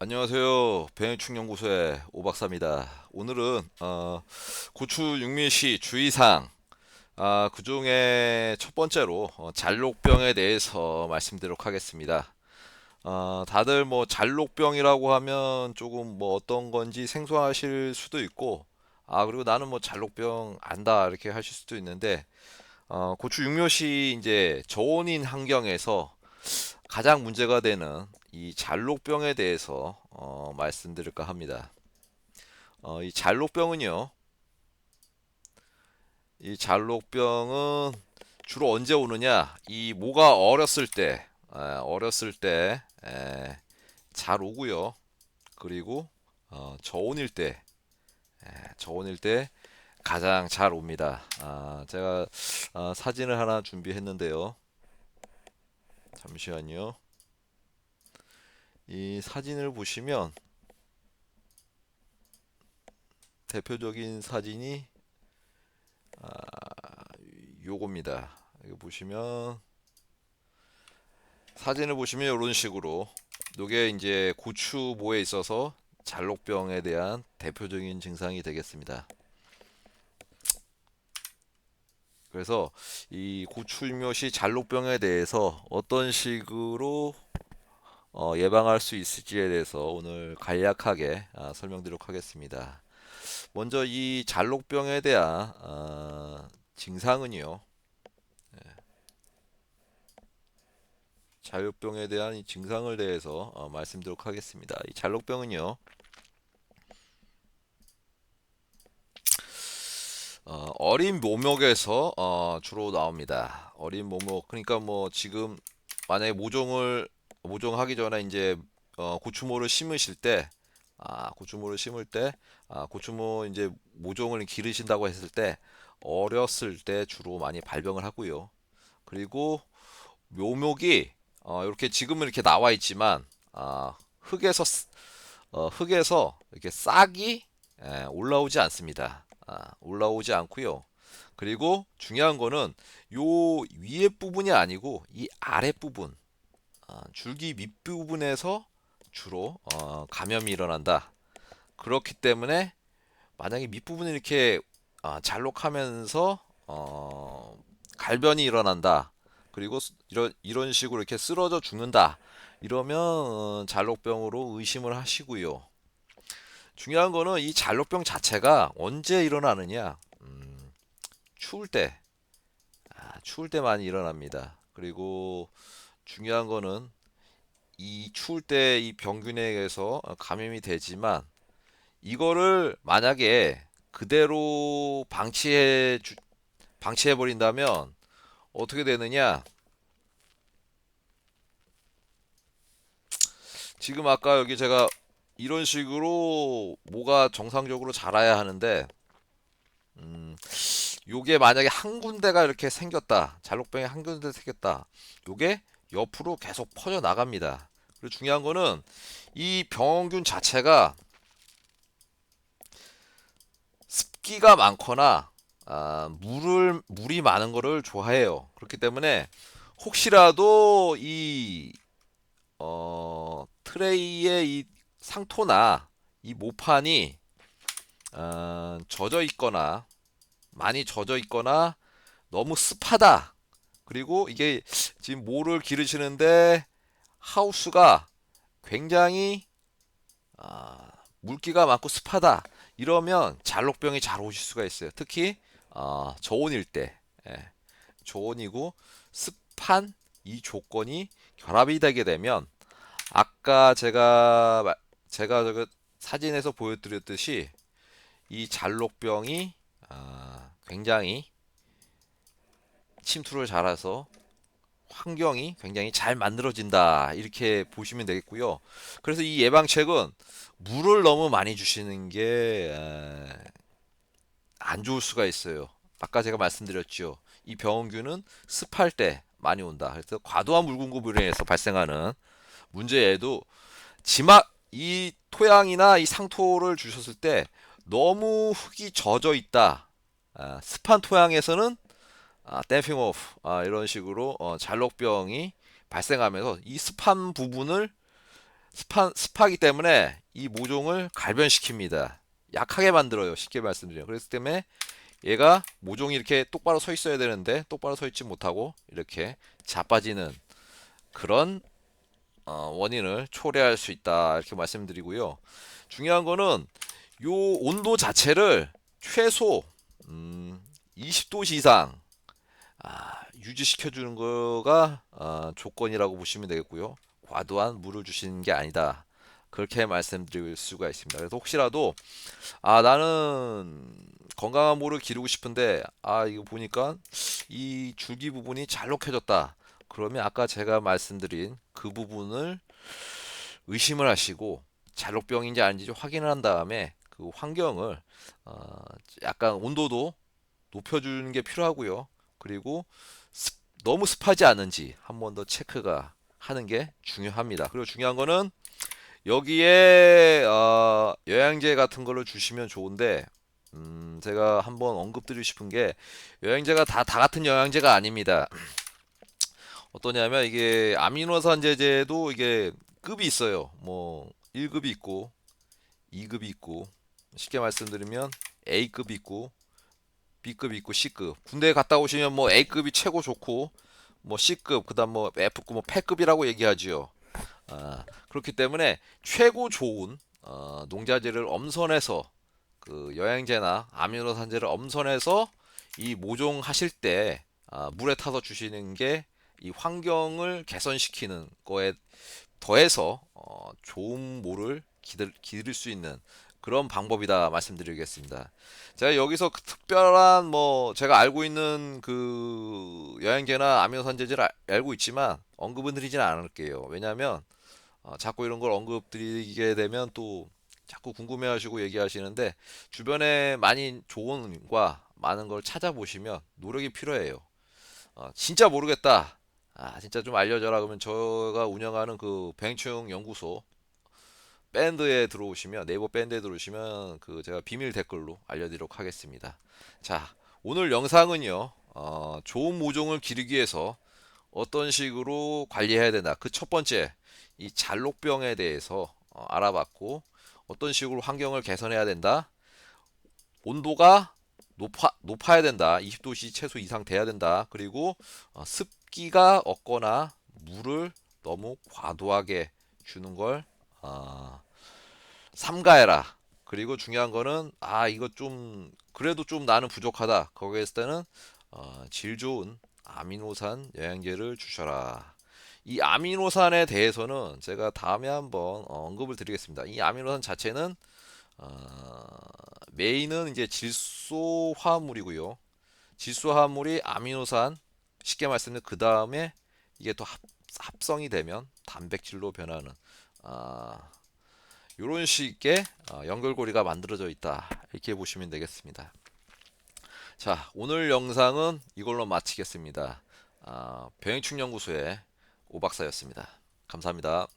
안녕하세요. 병행충연구소의 오박사입니다. 오늘은 어, 고추 육미시 주의사항 아, 그 중에 첫 번째로 어, 잘록병에 대해서 말씀드리도록 하겠습니다. 어, 다들 뭐 잘록병이라고 하면 조금 뭐 어떤 건지 생소하실 수도 있고 아 그리고 나는 뭐 잘록병 안다 이렇게 하실 수도 있는데 어, 고추 육묘시 이제 저온인 환경에서 가장 문제가 되는 이 잘록병에 대해서 어, 말씀드릴까 합니다. 어, 이 잘록병은요, 이 잘록병은 주로 언제 오느냐? 이 모가 어렸을 때, 에, 어렸을 때, 에, 잘 오고요. 그리고 어, 저온일 때, 에, 저온일 때 가장 잘 옵니다. 아, 제가 아, 사진을 하나 준비했는데요. 잠시만요. 이 사진을 보시면 대표적인 사진이 아, 요겁니다. 이거 보시면 사진을 보시면 이런 식으로 요게 이제 고추모에 있어서 잘록병에 대한 대표적인 증상이 되겠습니다. 그래서 이 고출묘시 잘록병에 대해서 어떤 식으로 어, 예방할 수 있을지에 대해서 오늘 간략하게 아, 설명드리도록 하겠습니다. 먼저 이 잘록병에 대한 아, 증상은요. 예, 잘록병에 대한 이 증상을 대해서 어, 말씀드리도록 하겠습니다. 이 잘록병은요. 어, 어린 모목에서 어, 주로 나옵니다. 어린 모목 그러니까 뭐 지금 만약에 모종을 모종하기 전에 이제 어, 고추모를 심으실 때 아, 고추모를 심을 때 아, 고추모 이제 모종을 기르신다고 했을 때 어렸을 때 주로 많이 발병을 하고요. 그리고 묘목이 어, 이렇게 지금은 이렇게 나와 있지만 아, 흙에서 쓰- 어, 흙에서 이렇게 싹이 예, 올라오지 않습니다. 아, 올라오지 않고요. 그리고 중요한 거는 요 위에 부분이 아니고 이 아래 부분, 아, 줄기 밑부분에서 주로 어, 감염이 일어난다. 그렇기 때문에 만약에 밑부분이 이렇게 아, 잘록하면서 어, 갈변이 일어난다. 그리고 스- 이런 이런 식으로 이렇게 쓰러져 죽는다. 이러면 어, 잘록병으로 의심을 하시고요. 중요한 거는 이 잘록병 자체가 언제 일어나느냐? 음, 추울 때, 아, 추울 때 많이 일어납니다. 그리고 중요한 거는 이 추울 때 이 병균에 의해서 감염이 되지만 이거를 만약에 그대로 방치해 주, 방치해 버린다면 어떻게 되느냐? 지금 아까 여기 제가 이런 식으로 뭐가 정상적으로 자라야 하는데 음, 요게 만약에 한 군데가 이렇게 생겼다. 잘록병이 한 군데 생겼다. 요게 옆으로 계속 퍼져 나갑니다. 그리고 중요한 거는 이 병균 자체가 습기가 많거나 아, 물을 물이 많은 거를 좋아해요. 그렇기 때문에 혹시라도 이 어, 트레이의 이 상토나 이 모판이 어, 젖어 있거나 많이 젖어 있거나 너무 습하다. 그리고 이게 지금 모를 기르시는데 하우스가 굉장히 아, 물기가 많고 습하다. 이러면 잘록병이 잘 오실 수가 있어요. 특히 어, 저온일 때, 예, 저온이고 습한 이 조건이 결합이 되게 되면 아까 제가 마- 제가 저거 사진에서 보여드렸듯이 이 잘록병이 아, 굉장히 침투를 잘해서 환경이 굉장히 잘 만들어진다 이렇게 보시면 되겠고요. 그래서 이 예방책은 물을 너무 많이 주시는 게 안 좋을 수가 있어요. 아까 제가 말씀드렸죠. 이 병원균은 습할 때 많이 온다. 그래서 과도한 물 공급으로 인해서 발생하는 문제에도 지막 이 토양이나 이 상토를 주셨을 때 너무 흙이 젖어 있다. 아, 습한 토양에서는 아, 댐핑 오프 아, 이런 식으로 어, 잘록병이 발생하면서 이 습한 부분을 습한 습하기 때문에 이 모종을 갈변시킵니다. 약하게 만들어요. 쉽게 말씀드리면. 그렇기 때문에 얘가 모종이 이렇게 똑바로 서 있어야 되는데 똑바로 서 있지 못하고 이렇게 자빠지는 그런 어, 원인을 초래할 수 있다 이렇게 말씀드리고요. 중요한 거는 요 온도 자체를 최소 음, 20도씨 이상 아, 유지시켜 주는 거가 어, 조건이라고 보시면 되겠고요. 과도한 물을 주시는 게 아니다. 그렇게 말씀드릴 수가 있습니다. 그래서 혹시라도 아 나는 건강한 모를 기르고 싶은데 아 이거 보니까 이 줄기 부분이 잘록해졌다. 그러면 아까 제가 말씀드린 그 부분을 의심을 하시고 잘록병인지 아닌지 좀 확인을 한 다음에 그 환경을 어, 약간 온도도 높여주는 게 필요하고요. 그리고 습- 너무 습하지 않은지 한 번 더 체크가 하는 게 중요합니다. 그리고 중요한 거는 여기에 어, 영양제 같은 걸로 주시면 좋은데 음, 제가 한번 언급드리고 싶은 게 영양제가 다, 다 같은 영양제가 아닙니다. 어떠냐면 이게 아미노산제제도 이게 급이 있어요. 뭐 1급이 있고 2급이 있고 쉽게 말씀드리면 A급이 있고 B급이 있고 C급. 군대 갔다 오시면 뭐 A급이 최고 좋고 뭐 C급 그다음 뭐 F급 뭐 패급이라고 얘기하지요. 아, 그렇기 때문에 최고 좋은 어, 농자재를 엄선해서 그 영양제나 아미노산제를 엄선해서 이 모종하실 때 아, 물에 타서 주시는 게 이 환경을 개선시키는 거에 더해서 어, 좋은 모를 기들, 기를 수 있는 그런 방법이다 말씀드리겠습니다. 제가 여기서 그 특별한 뭐 제가 알고 있는 그 영양제나 아미노산제제를 알- 알고 있지만 언급은 드리지는 않을게요. 왜냐하면 어, 자꾸 이런 걸 언급 드리게 되면 또 자꾸 궁금해하시고 얘기하시는데 주변에 많이 조언과 많은 걸 찾아보시면 노력이 필요해요. 어, 진짜 모르겠다. 아, 진짜 좀 알려줘라. 그러면 제가 운영하는 그 뱅충 연구소 밴드에 들어오시면 네이버 밴드에 들어오시면 그 제가 비밀 댓글로 알려드리도록 하겠습니다. 자, 오늘 영상은요. 어, 좋은 모종을 기르기 위해서 어떤 식으로 관리해야 되나 그 첫 번째 이 잘록병에 대해서 어, 알아봤고 어떤 식으로 환경을 개선해야 된다 온도가 높아, 높아야 된다 20도씨 최소 이상 돼야 된다 그리고 어, 습기가 없거나 물을 너무 과도하게 주는 걸 어, 삼가해라 그리고 중요한 거는 아 이거 좀 그래도 좀 나는 부족하다 거기에 있을 때는 어, 질 좋은 아미노산 영양제를 주셔라. 이 아미노산에 대해서는 제가 다음에 한번 어, 언급을 드리겠습니다. 이 아미노산 자체는 어, 메인은 이제 질소 화합물이고요. 질소 화합물이 아미노산 쉽게 말씀드리면 그 다음에 이게 또 합, 합성이 되면 단백질로 변하는 아, 이런 식의 어, 연결고리가 만들어져 있다 이렇게 보시면 되겠습니다. 자, 오늘 영상은 이걸로 마치겠습니다. 아, 병행충 연구소의 오박사였습니다. 감사합니다.